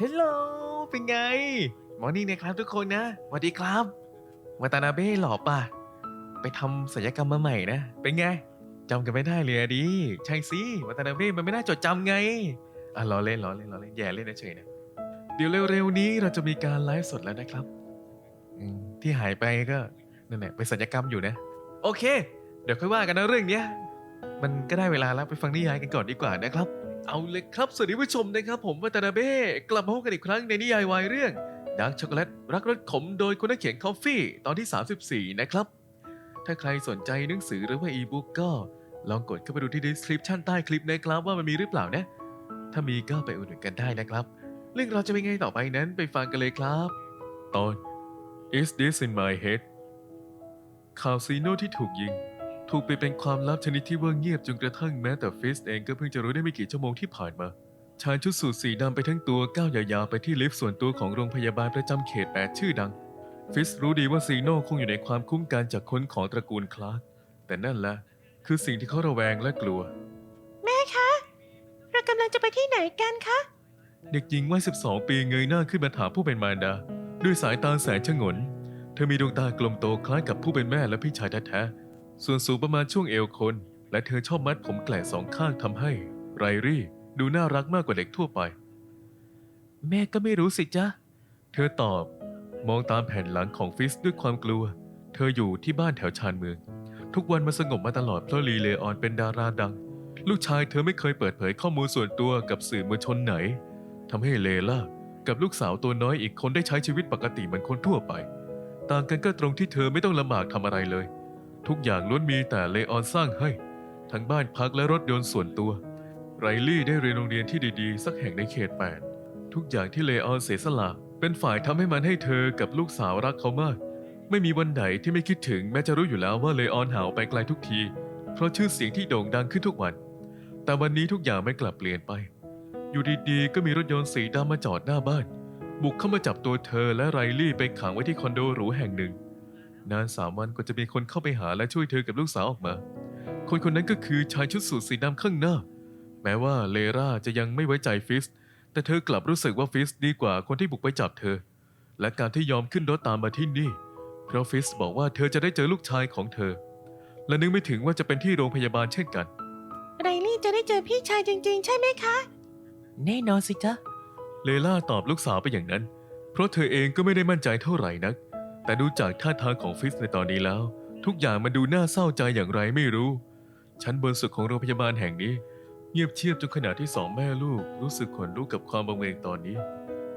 ฮลโหลเป็นไง มอร์นิ่งนะครับทุกคนนะสวัสดีครับวาตานาเบ้หล่อป่ะ ไปทำศัลยกรรมมาใหม่นะ เป็นไงจำกันไม่ได้เลยอะดิใช่สิวาตานาเบ้มันไม่น่าจดจำไง อะล้อเล่นล้อเล่นล้อเล่นแย่เล่นนะเฉยนะ เดี๋ยวเร็วๆนี้เราจะมีการไลฟ์สดแล้วนะครับอืมที่หายไปก็นั่นแหละไปศัลยกรรมอยู่นะ โอเค เดี๋ยวค่อยว่ากันนะเรื่องเนี้ย มันก็ได้เวลาแล้วไปฟังนิยายกันก่อนดีกว่านะครับ เอาเลยครับ สวัสดีผู้ชมนะครับ ผมวัตนาเบ้กลับมาพบกันอีกครั้งในนิยายวายเรื่องดักช็อกโกแลตรักรสขมโดยคนนักเขียนคอฟฟี่ตอนที่ 34 นะครับ ถ้าใครสนใจหนังสือหรือว่าอีบุ๊กก็ ลองกดเข้าไปดูที่ description ใต้คลิปนะครับว่ามันมีหรือเปล่านะ ถ้ามีก็ไปอุดหนุนกันได้นะครับ เรื่องเราวจะเป็นไงต่อไปนั้นไปฟังกันเลยครับ ตอน Is this in my head ข่าวซีโนที่ถูกยิง ถูกไปเป็นความลับชนิดที่ว่าเงียบจนกระทั่งแม้แต่ฟิสเองก็เพิ่งจะรู้ได้ไม่กี่ชั่วโมงที่ผ่านมา ชายชุดสูทสีดำไปทั้งตัวก้าวยาวๆไปที่ลิฟต์ส่วนตัวของโรงพยาบาลประจำเขตแปดชื่อดัง ฟิสรู้ดีว่าซีโน่คงอยู่ในความคุ้มกันจากคนของตระกูลคลาร์กแต่นั่นแหละคือสิ่งที่เขาระแวงและกลัว แม่คะ เรากำลังจะไปที่ไหนกันคะ เด็กหญิงวัย12 ปีเงยหน้าขึ้นมาถามผู้เป็นมารดา ด้วยสายตาแสนชงน เธอมีดวงตากลมโตคล้ายกับผู้เป็นแม่และพี่ชายแท้ๆ ส่วนสูงประมาณช่วงเอวคน และเธอชอบมัดผมแกล่สองข้างทำให้ ไรรี่ดูน่ารักมากกว่าเด็กทั่วไป แม่ก็ไม่รู้สิจ๊ะ เธอตอบ มองตามแผ่นหลังของฟิสด้วยความกลัว เธออยู่ที่บ้านแถวชานเมือง ทุกวันมาสงบมาตลอดเพราะลีเลออนเป็นดาราดัง ลูกชายเธอไม่เคยเปิดเผยข้อมูลส่วนตัวกับสื่อมวลชนไหนทำให้เลล่ากับลูกสาวตัวน้อยอีกคนได้ใช้ชีวิตปกติเหมือนคนทั่วไป ต่างกันก็ตรงที่เธอไม่ต้องลำบากทำอะไรเลย ทุกอย่างล้วนมีแต่เลออนสร้างให้ ทั้งบ้านพักและรถยนต์ส่วนตัว ไรลี่ได้เรียนโรงเรียนที่ดีๆ สักแห่งในเขตแปดทุกอย่างที่เลออนเสียสละเป็นฝ่ายทำให้มันให้เธอกับลูกสาวรักเขามาก ไม่มีวันไหนที่ไม่คิดถึงแม้จะรู้อยู่แล้วว่าเลออนหาวไปไกลทุกที เพราะชื่อเสียงที่โด่งดังขึ้นทุกวัน แต่วันนี้ทุกอย่างไม่กลับเปลี่ยนไป อยู่ดีๆ ก็มีรถยนต์สีดำมาจอดหน้าบ้าน บุกเข้ามาจับตัวเธอและไรลี่ไปขังไว้ที่คอนโดหรูแห่งหนึ่ง นานสามวันก็จะมีคนเข้าไปหาและช่วยเธอกับลูกสาวออกมา คนคนนั้นก็คือชายชุดสูทสีดำข้างหน้า แม้ว่าเลราจะยังไม่ไว้ใจฟิส แต่เธอกลับรู้สึกว่าฟิสดีกว่าคนที่บุกไปจับเธอ และการที่ยอมขึ้นรถตามมาที่นี่ เพราะฟิสบอกว่าเธอจะได้เจอลูกชายของเธอ และนึกไม่ถึงว่าจะเป็นที่โรงพยาบาลเช่นกัน ไรลี่จะได้เจอพี่ชายจริง ๆ ใช่ไหมคะ แน่นอนสิจ๊ะ เลล่าตอบลูกสาวไปอย่างนั้น เพราะเธอเองก็ไม่ได้มั่นใจเท่าไหร่นัก แต่ดูจากท่าทางของฟิสในตอนนี้แล้ว ทุกอย่างมันดูน่าเศร้าใจอย่างไรไม่รู้ ชั้นบนสุดของโรงพยาบาลแห่งนี้ เงียบเชียบจนขณะที่สองแม่ลูกรู้สึกขนลุกกับความบังเวงตอนนี้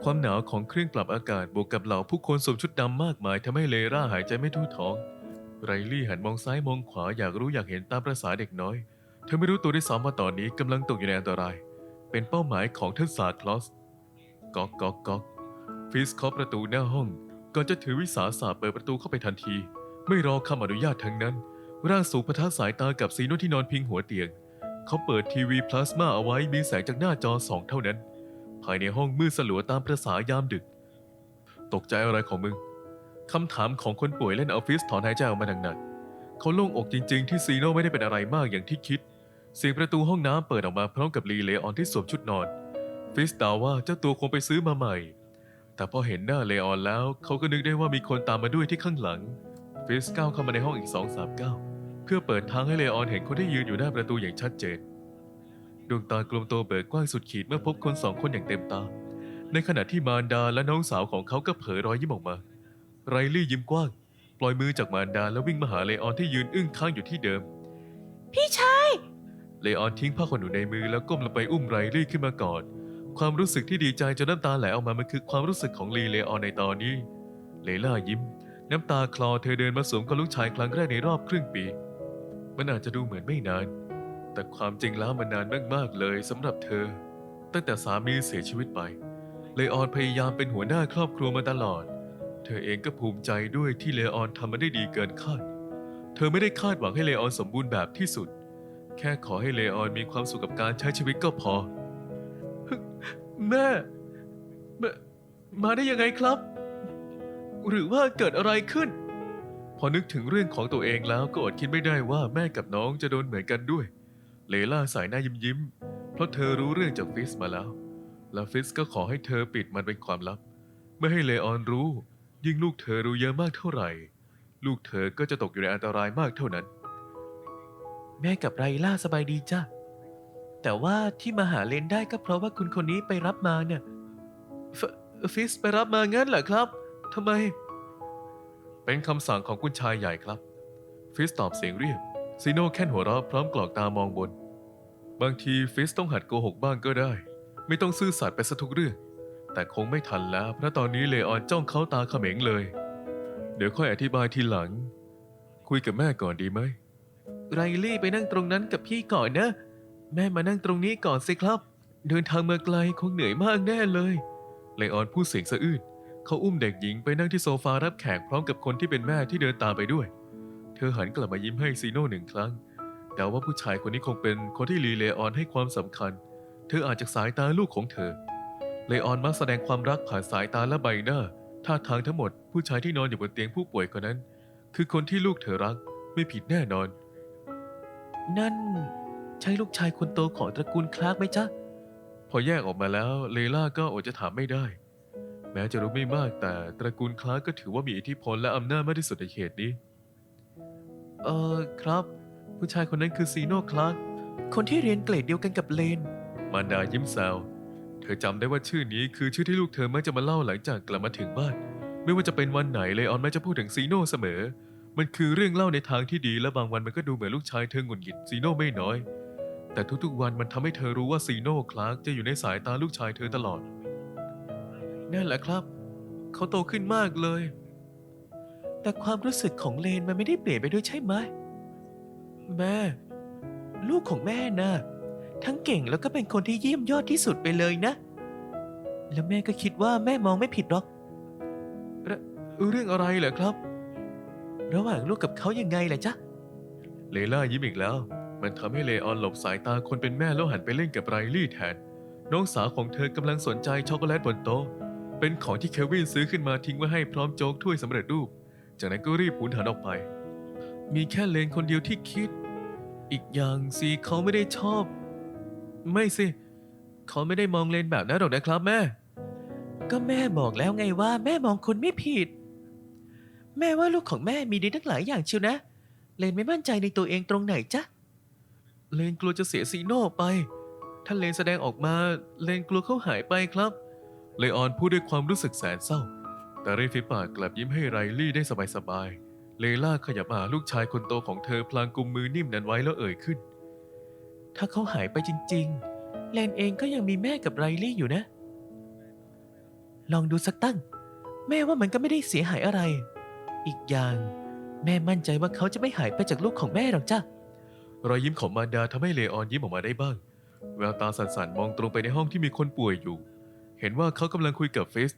ความหนาวของเครื่องปรับอากาศบวกกับเหล่าผู้คนสวมชุดดำมากมายทำให้เลล่าหายใจไม่ทั่วท้อง ไรลี่หันมองซ้ายมองขวาอยากรู้อยากเห็นตามประษาเด็กน้อย เธอไม่รู้ตัวด้วยซ้ำว่าตอนนี้กำลังตกอยู่ในอันตราย เป็นเป้าหมายของท่านซาคลอสก๊อกก๊อกก๊อกฟิสเคาะประตูหน้าห้อง ก่อนจะถือวิสาสะเปิดประตูเข้าไปทันที ไม่รอคำอนุญาตทั้งนั้น ร่างสูงพะทะสายตากับซีโนที่นอนพิงหัวเตียง เขาเปิดทีวีพลาสมาเอาไว้มีแสงจากหน้าจอสองเท่านั้น ภายในห้องมืดสลัวตามประษายามดึก ตกใจอะไรของมึงคำถามของคนป่วยเล่นเอาฟิสถอนหายใจออกมาหนักๆเขาโล่งอกจริง ๆ ที่ซีโนไม่ได้เป็นอะไรมากอย่างที่คิด เสียงประตูห้องน้ำเปิดออกมาพร้อมกับลีเลออนที่สวมชุดนอน ฟิสเดาว่าเจ้าตัวคงไปซื้อมาใหม่ แต่พอเห็นหน้าเลออนแล้ว เขาก็นึกได้ว่ามีคนตามมาด้วยที่ข้างหลัง ฟิสก้าวเข้ามาในห้องอีกสองสามก้าวเพื่อเปิดทางให้เลออนเห็นคนที่ยืนอยู่หน้าประตูอย่างชัดเจน ดวงตากลมโตเบิกกว้างสุดขีดเมื่อพบคนสองคนอย่างเต็มตา ในขณะที่มารดาและน้องสาวของเขาก็เผยรอยยิ้มออกมา ไรลี่ยิ้มกว้าง ปล่อยมือจากมารดาแล้ววิ่งมาหาเลออนที่ยืนอึ้งค้างอยู่ที่เดิม พี่ชาย เลออนทิ้งผ้าขนหนูในมือแล้วก้มลงไปอุ้มไรลี่ขึ้นมากอด ความรู้สึกที่ดีใจจนน้ำตาไหลออกมามันคือความรู้สึกของลีเลออนในตอนนี้ เลล่ายิ้ม น้ำตาคลอเธอเดินมาสวมกับลูกชายครั้งแรกในรอบครึ่งปี มันอาจจะดูเหมือนไม่นาน แต่ความจริงแล้วมันนานมากๆเลยสำหรับเธอ ตั้งแต่สามีเสียชีวิตไป เลออนพยายามเป็นหัวหน้าครอบครัวมาตลอด เธอเองก็ภูมิใจด้วยที่เลออนทำมันได้ดีเกินคาด เธอไม่ได้คาดหวังให้เลออนสมบูรณ์แบบที่สุด แค่ขอให้เลออนมีความสุขกับการใช้ชีวิตก็พอ แม่แม่ มาได้ยังไงครับ หรือว่าเกิดอะไรขึ้น พอนึกถึงเรื่องของตัวเองแล้วก็อดคิดไม่ได้ว่าแม่กับน้องจะโดนเหมือนกันด้วย เลล่าสายหน้ายิ้มยิ้ม เพราะเธอรู้เรื่องจากฟิสมาแล้ว แล้วฟิสก็ขอให้เธอปิดมันเป็นความลับ ไม่ให้เลออนรู้ ยิ่งลูกเธอรู้เยอะมากเท่าไหร่ ลูกเธอก็จะตกอยู่ในอันตรายมากเท่านั้น แม่กับไรล่าสบายดีจ้ะ แต่ว่าที่มาหาเลนได้ก็เพราะว่าคุณคนนี้ไปรับมาเนี่ยฟฟิสไปรับมางั้นเหรอครับทำไม เป็นคำสั่งของคุณชายใหญ่ครับ ฟิสตอบเสียงเรียบซีโน่แค่นหัวเราะพร้อมกรอกตามองบน บางทีฟิสต้องหัดโกหกบ้างก็ได้ ไม่ต้องซื่อสัตย์ไปซะทุกเรื่อง แต่คงไม่ทันแล้ว เพราะตอนนี้เลออนจ้องเขาตาเขม็งเลย เดี๋ยวค่อยอธิบายทีหลัง คุยกับแม่ก่อนดีไหม ไรลี่ไปนั่งตรงนั้นกับพี่ก่อนนะ แม่มานั่งตรงนี้ก่อนสิครับ เดินทางมาไกลคงเหนื่อยมากแน่เลยเลออนพูดเสียงสะอื้นเขาอุ้มเด็กหญิงไปนั่งที่โซฟารับแขกพร้อมกับคนที่เป็นแม่ที่เดินตามไปด้วย เธอหันกลับมายิ้มให้ซีโน่หนึ่งครั้งเดาว่าผู้ชายคนนี้คงเป็นคนที่ลีเลออนให้ความสำคัญ เธออาจจากสายตาลูกของเธอ เลออนมักแสดงความรักผ่านสายตาและใบหน้า ท่าทางทั้งหมด ผู้ชายที่นอนอยู่บนเตียงผู้ป่วยคนนั้น คือคนที่ลูกเธอรักไม่ผิดแน่นอน นั่น ใช่ลูกชายคนโตของตระกูลคลาร์กไหมจ๊ะ พอแยกออกมาแล้วเลล่าก็อดจะถามไม่ได้ แม้จะรู้ไม่มากแต่ตระกูลคลาร์กก็ถือว่ามีอิทธิพลและอำนาจมากที่สุดในเขตนี้ เออครับ ผู้ชายคนนั้นคือซีโน่คลาร์กคนที่เรียนเกรดเดียวกันกับเลน มารดายิ้มแซวเธอจำได้ว่าชื่อนี้คือชื่อที่ลูกเธอมักจะมาเล่าหลังจากกลับมาถึงบ้าน ไม่ว่าจะเป็นวันไหนเลยออนแม้จะพูดถึงซีโน่เสมอ มันคือเรื่องเล่าในทางที่ดีและบางวันมันก็ดูเหมือนลูกชายเธอหงุดหงิดซีโน่ไม่น้อย แต่ทุกๆวันมันทำให้เธอรู้ว่าซีโน่คลาร์กจะอยู่ในสายตาลูกชายเธอตลอด นั่นแหละครับ เขาโตขึ้นมากเลย แต่ความรู้สึกของเลนมันไม่ได้เปลี่ยนไปด้วยใช่ไหมแม่ ลูกของแม่นะทั้งเก่งแล้วก็เป็นคนที่เยี่ยมยอดที่สุดไปเลยนะ แล้วแม่ก็คิดว่าแม่มองไม่ผิดหรอกเรื่องอะไรเหรอครับ ระหว่างลูกกับเขายังไงล่ะจ๊ะ เลล่ายิ้มอีกแล้ว มันทำให้เลออนหลบสายตาคนเป็นแม่แล้วหันไปเล่นกับไรลี่แทน น้องสาวของเธอกำลังสนใจช็อกโกแลตบนโต๊ะ เป็นของที่เควินซื้อขึ้นมาทิ้งไว้ให้พร้อมโจ๊กถ้วยสำเร็จรูป จากนั้นก็รีบหุนหันออกไป มีแค่เลนคนเดียวที่คิด อีกอย่างซีเขาไม่ได้ชอบ ไม่สิ เขาไม่ได้มองเลนแบบนั้นหรอกนะครับแม่ ก็แม่บอกแล้วไงว่าแม่มองคนไม่ผิด แม่ว่าลูกของแม่มีดีทั้งหลายอย่างเชียวนะ เลนไม่มั่นใจในตัวเองตรงไหนจ๊ะ เลนกลัวจะเสียซีโน่ไป ถ้าเลนแสดงออกมาเลนกลัวเขาหายไปครับ เลออนพูดด้วยความรู้สึกแสนเศร้า แต่ริมฝีปากกลับยิ้มให้ไรลี่ได้สบายๆ เลล่าขยับมาลูกชายคนโตของเธอพลางกุมมือนิ่มนั้นไว้แล้วเอ่ยขึ้น ถ้าเขาหายไปจริง ๆ เลนเองก็ยังมีแม่กับไรลี่อยู่นะ ลองดูสักตั้ง แม่ว่ามันก็ไม่ได้เสียหายอะไร อีกอย่าง แม่มั่นใจว่าเขาจะไม่หายไปจากลูกของแม่หรอกจ้ะ รอยยิ้มของมารดาทำให้เลออนยิ้มออกมาได้บ้าง แววตาสั่นๆมองตรงไปในห้องที่มีคนป่วยอยู่ เห็นว่าเขากำลังคุยกับฟิส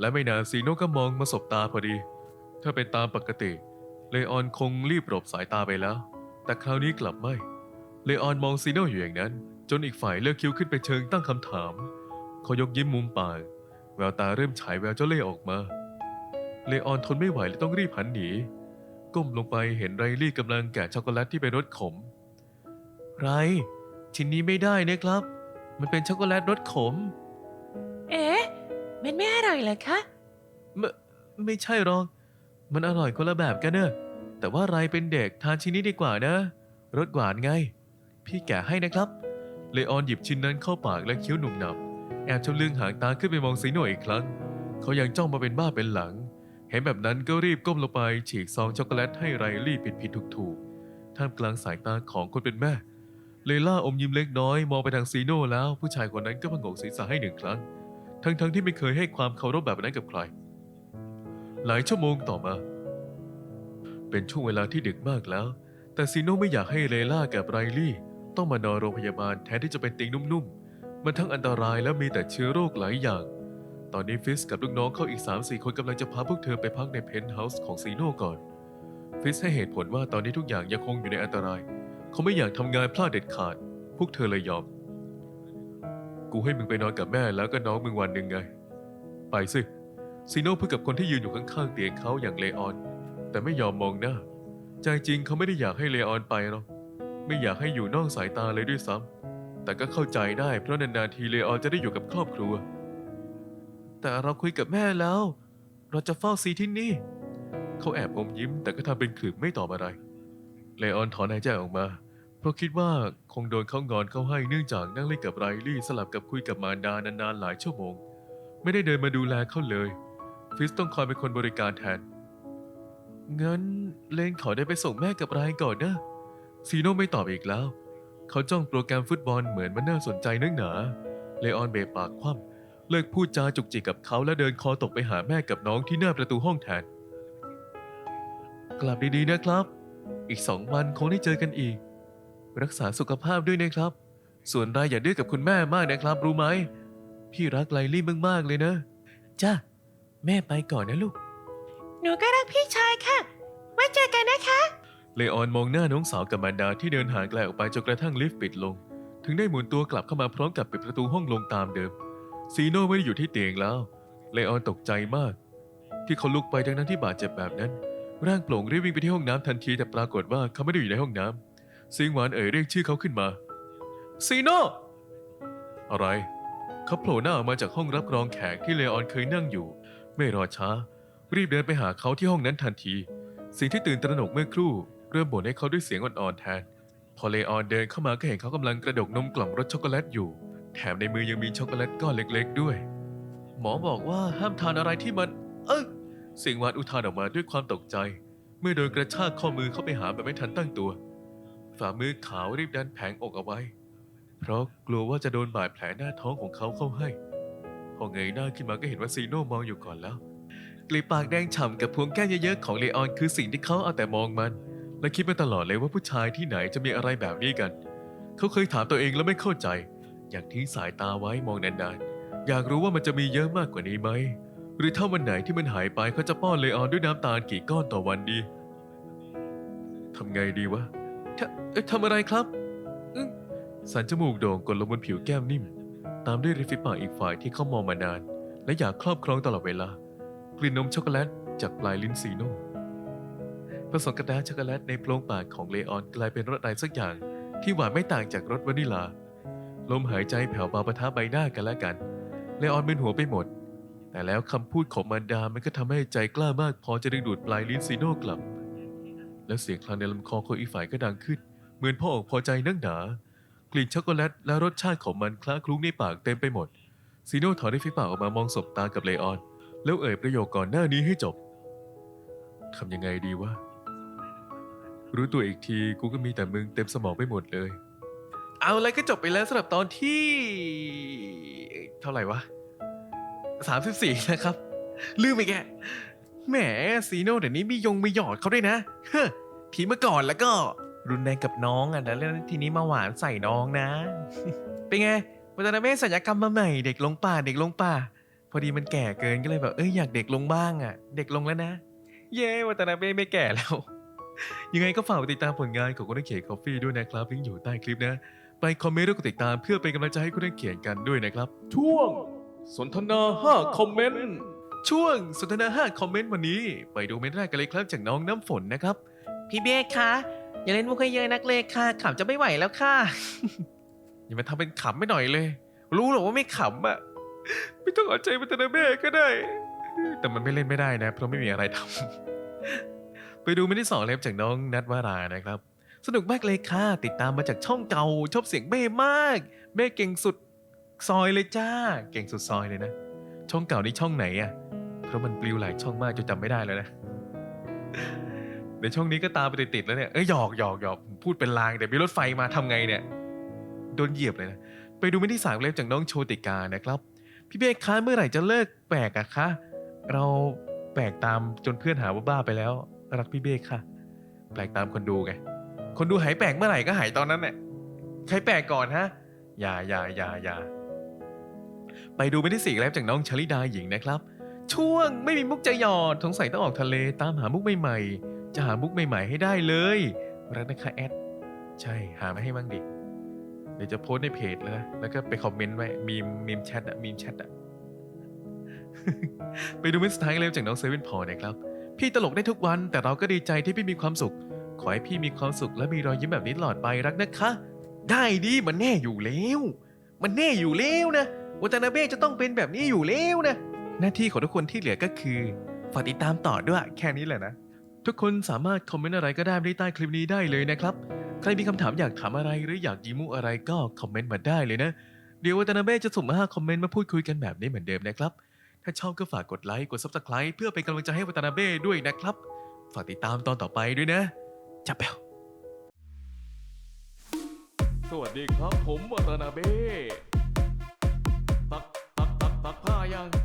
และไม่นานซีโนก็มองมาสบตาพอดี ถ้าเป็นตามปกติ เลออนคงรีบหลบสายตาไปแล้ว แต่คราวนี้กลับไม่ เลออนมองซีโนอยู่อย่างนั้น จนอีกฝ่ายเลือกคิ้วขึ้นไปเชิงตั้งคำถาม เขายกยิ้มมุมปากแววตาเริ่มฉายแววเจ้าเล่ห์ออกมา เลออนทนไม่ไหวและต้องรีบหันหนี ก้มลงไปเห็นไรลี่กำลังแกะช็อกโกแลตที่เป็นรสขม ไรชิ้นนี้ไม่ได้นะครับ มันเป็นช็อกโกแลตรสขม เอ๊ะ มันไม่อร่อยเหรอคะ ไม่ไม่ใช่หรอก มันอร่อยคนละแบบกันเนอะแต่ว่าไรเป็นเด็กทานชิ้นนี้ดีกว่านะ รสหวานไง พี่แกะให้นะครับ เลออนหยิบชิ้นนั้นเข้าปากและเคี้ยวหนุ่มหนับ แอบชำเลืองหางตาขึ้นไปมองซีโน่อีกครั้ง เขายังจ้องมาเป็นบ้าเป็นหลัง เห็นแบบนั้นก็รีบก้มลงไป ฉีกซองช็อกโกแลตให้ไรลี่ผิดผิดถูกถูกๆท่ามกลางสายตาของคนเป็นแม่ เลล่าอมยิ้มเล็กน้อยมองไปทางซีโน่แล้ว ผู้ชายคนนั้นก็พงกศีรษะให้หนึ่งครั้ง ทั้งๆที่ไม่เคยให้ความเคารพแบบนั้นกับใคร หลายชั่วโมงต่อมา เป็นช่วงเวลาที่ดึกมากแล้ว แต่ซีโน่ไม่อยากให้เลล่ากับไรลี่ต้องมานอนโรงพยาบาลแทนที่จะเป็นเตียงนุ่มๆ มันทั้งอันตรายและมีแต่เชื้อโรคหลายอย่าง ตอนนี้ฟิสกับลูกน้องเขาอีก 3-4 คนกำลังจะพาพวกเธอไปพักในเพนท์เฮาส์ของซีโน่ก่อน ฟิสให้เหตุผลว่าตอนนี้ทุกอย่างยังคงอยู่ในอันตราย เขาไม่อยากทำงานพลาดเด็ดขาด พวกเธอเลยยอม กูให้มึงไปนอนกับแม่แล้วก็น้องมึงวันหนึ่งไง ไปสิซีโน่พูดกับคนที่ยืนอยู่ข้างๆเตียงเขาอย่างเลออน แต่ไม่ยอมมองหน้า ใจจริงเขาไม่ได้อยากให้เลออนไปหรอกไม่อยากให้อยู่นอกสายตาเลยด้วยซ้ำแต่ก็เข้าใจได้เพราะนานๆทีเลออนจะได้อยู่กับครอบครัว แต่เราคุยกับแม่แล้ว เราจะเฝ้าซีที่นี่ เขาแอบอมยิ้มแต่ก็ทำเป็นขรึมไม่ตอบอะไร เลออนถอนหายใจออกมา เพราะคิดว่าคงโดนเขางอนเข้าให้เนื่องจากนั่งเล่นกับไรลี่สลับกับคุยกับมารดานานๆหลายชั่วโมง ไม่ได้เดินมาดูแลเขาเลย ฟิสต้องคอยเป็นคนบริการแทน งั้นเลนขอได้ไปส่งแม่กับไรก่อนนะซีโน่ไม่ตอบอีกแล้ว เขาจ้องโปรแกรมฟุตบอลเหมือนมันน่าสนใจนักหนาเลออนเบะปากคว่ำเลิกพูดจาจุกจิกกับเขาและเดินคอตกไปหาแม่กับน้องที่หน้าประตูห้องแทน กลับดีๆนะครับ อีกสองวันคงได้เจอกันอีก รักษาสุขภาพด้วยนะครับ ส่วนรายอย่าดื้อกับคุณแม่มากนะครับ รู้ไหม พี่รักไลลี่มากๆเลยนะ จ้าแม่ไปก่อนนะลูก หนูก็รักพี่ชายค่ะ ไว้เจอกันนะคะ เลออนมองหน้าน้องสาวกับมารดาที่เดินห่างไกลออกไปจนกระทั่งลิฟต์ปิดลง ถึงได้หมุนตัวกลับเข้ามาพร้อมกับปิดประตูห้องลงตามเดิม ซีโน่ไม่ได้อยู่ที่เตียงแล้ว เลออนตกใจมาก ที่เขาลุกไปทั้งนั้นที่บาดเจ็บแบบนั้น ร่างโปร่งรีบวิ่งไปที่ห้องน้ำทันทีแต่ปรากฏว่าเขาไม่ได้อยู่ในห้องน้ำเสียงหวานเอ่ยเรียกชื่อเขาขึ้นมาซีโนอะไร เขาโผล่หน้าออกมาจากห้องรับรองแขกที่เลออนเคยนั่งอยู่ ไม่รอช้า รีบเดินไปหาเขาที่ห้องนั้นทันที สิ่งที่ตื่นตระหนกเมื่อครู่เริ่มบ่นให้เขาด้วยเสียงอ่อนๆแทน พอเลออนเดินเข้ามาก็เห็นเขากำลังกระดกนมกล่องรสช็อกโกแลตอยู่ แถมในมือยังมีช็อกโกแลตก้อนเล็ก ๆ ด้วย หมอบอกว่าห้ามทานอะไรที่มัน เอ้ย เสียงหวานอุทานออกมาด้วยความตกใจ เมื่อโดนกระชากข้อมือเข้าไปหาแบบไม่ทันตั้งตัว ฝ่ามือขาวรีบดันแผงอกเอาไว้ เพราะกลัวว่าจะโดนบาดแผลหน้าท้องของเขาเข้าให้ พอเงยหน้าขึ้นมาก็เห็นว่าซีโน่มองอยู่ก่อนแล้วกลีบปากแดงฉ่ำกับพวงแก้มเยอะๆของเลออนคือสิ่งที่เขาเอาแต่มองมัน และคิดมาตลอดเลยว่าผู้ชายที่ไหนจะมีอะไรแบบนี้กัน เขาเคยถามตัวเองแล้วไม่เข้าใจ อยากทิ้งสายตาไว้มองนานๆ อยากรู้ว่ามันจะมีเยอะมากกว่านี้ไหม หรือถ้าวันไหนที่มันหายไปเขาจะป้อนเลออนด้วยน้ำตาลกี่ก้อนต่อวันดีทำไงดีวะททำอะไรครับสันจมูกโด่งกดลงบนผิวแก้มนิ่ม ตามด้วยริมฝีปากอีกฝ่ายที่เขามองมานาน และอยากครอบครองตลอดเวลา กลิ่นนมช็อกโกแลตจากปลายลิ้นสีนุ่มผสมกับดาร์กช็อกโกแลตในโพรงปากของเลออนกลายเป็นรสอะไรสักอย่าง ที่หวานไม่ต่างจากรสวานิลา ลมหายใจแผ่วเบาปะทะใบหน้ากันและกัน เลออนมึนหัวไปหมด แต่แล้วคำพูดของมารดามันก็ทำให้ใจกล้ามากพอจะดึงดูดปลายลิ้นซีโน่กลับ แล้วเสียงคลางในลำคอของอีฝ่ายก็ดังขึ้น เหมือนพ่ออกพอใจนักหนากลิ่นช็อกโกแลตและรสชาติของมันคล้าคลุ้งในปากเต็มไปหมดซีโน่ถอนริมฝีปากออกมามองสบตากับเลออน แล้วเอ่ยประโยคก่อนหน้านี้ให้จบทำยังไงดีวะรู้ตัวอีกทีกูก็มีแต่มึงเต็มสมองไปหมดเลย เอาอะไรก็จบไปแล้วสำหรับตอนที่ เท่าไหร่วะ สามสิบสี่นะครับ ลืมไปแกแหมซีโน่เดี๋ยวนี้มียงมีหยอดเขาด้วยนะเฮ้อทีเมื่อก่อนแล้วก็รุนแรงกับน้องอะแล้วทีนี้มาหวานใส่น้องนะ เป็นไงวัตนาเมศัลยกรรมมาใหม่เด็กลงป่าเด็กลงป่า พอดีมันแก่เกินก็เลยแบบเอ้ยอยากเด็กลงบ้างอะ เด็กลงแล้วนะ เย้วัตนาเมไม่แก่แล้ว ยังไงก็ฝากติดตามผลงานของคุณนักเขียนคอฟฟี่ด้วยนะครับลิงก์อยู่ใต้คลิปนะ ไปคอมเมนต์แล้วกดติดตามเพื่อเป็นกำลังใจให้คุณนักเขียนกันด้วยนะครับช่วง สนทนา5คอมเมนต์ช่วงสนทนาห้าคอมเมนต์วันนี้ ไปดูเมนต์แรกกันเลยครับจากน้องน้ำฝนนะครับ พี่เบสคะอย่าเล่นมุกให้เยอะนักเลยค่ะขำจะไม่ไหวแล้วค่ะ อย่ามาทำเป็นขำไม่หน่อยเลย รู้หรอกว่าไม่ขำอะไม่ต้องเอาใจมาแต่ละแม่ก็ได้ แต่มันไม่เล่นไม่ได้นะ เพราะไม่มีอะไรทำไปดูเมนต์ที่สองเล็บจากน้องนัทวารานะครับ สนุกมากเลยค่ะ ติดตามมาจากช่องเก่าชอบเสียงเบ้มากเบ้เก่งสุด ซอยเลยจ้า เก่งสุดซอยเลยนะ ช่องเก่านี่ช่องไหนอะ เพราะมันปลิวหลายช่องมากจนจำไม่ได้แล้วนะในช่องนี้ก็ตามไปติดๆแล้วเนี่ยเอ้ยหยอกหยอกหยอกพูดเป็นลางแต่มีรถไฟมาทำไงเนี่ยโดนเหยียบเลยนะไปดูเมนที่สามเล็บจากน้องโชติกานะครับ พี่เบคคะเมื่อไหร่จะเลิกแปลกอะคะเราแปลกตามจนเพื่อนหาว่าบ้าไปแล้ว รักพี่เบคค่ะ แปลกตามคนดูไงคนดูหายแปลกเมื่อไหร่ก็หายตอนนั้นแหละใครแปลกก่อนฮะอย่าอย่าอย่าอย่า ไปดูเมนที่สี่เล็บจากน้องชลิดาหญิงนะครับ ช่วงไม่มีมุกจะหยอดสงสัยต้องออกทะเลตามหามุกใหม่ๆ จะหามุกใหม่ๆให้ได้เลยรักนะคะแอดใช่หามาให้บ้างดิเดี๋ยวจะโพสในเพจแล้วนะแล้วก็ไปคอมเมนต์ไว้มีมมีมแชทอะมีมแชทอะไปดูมิสสุดท้ายกันเลยจากน้องเซเว่นพอนะครับ พี่ตลกได้ทุกวันแต่เราก็ดีใจที่พี่มีความสุข ขอให้พี่มีความสุขและมีรอยยิ้มแบบนี้ตลอดไปรักนะคะ ได้ดิมันแน่อยู่แล้ว มันแน่อยู่แล้วนะ วาตานาเบจะต้องเป็นแบบนี้อยู่แล้วนะ หน้าที่ของทุกคนที่เหลือก็คือฝากติดตามต่อด้วยแค่นี้แหละนะ ทุกคนสามารถคอมเมนต์อะไรก็ได้ที่ใต้คลิปนี้ได้เลยนะครับ ใครมีคำถามอยากถามอะไรหรืออยากยิมุอะไรก็คอมเมนต์มาได้เลยนะ เดี๋ยววัตนาเบ้จะสุ่มมาห้าคอมเมนต์มาพูดคุยกันแบบนี้เหมือนเดิมนะครับ ถ้าชอบก็ฝากกดไลค์กด subscribe เพื่อเป็นกำลังใจให้วัตนาเบ้ด้วยนะครับ ฝากติดตามตอนต่อไปด้วยนะจับเปลสวัสดีครับผมวัตนาเบ้ตั ก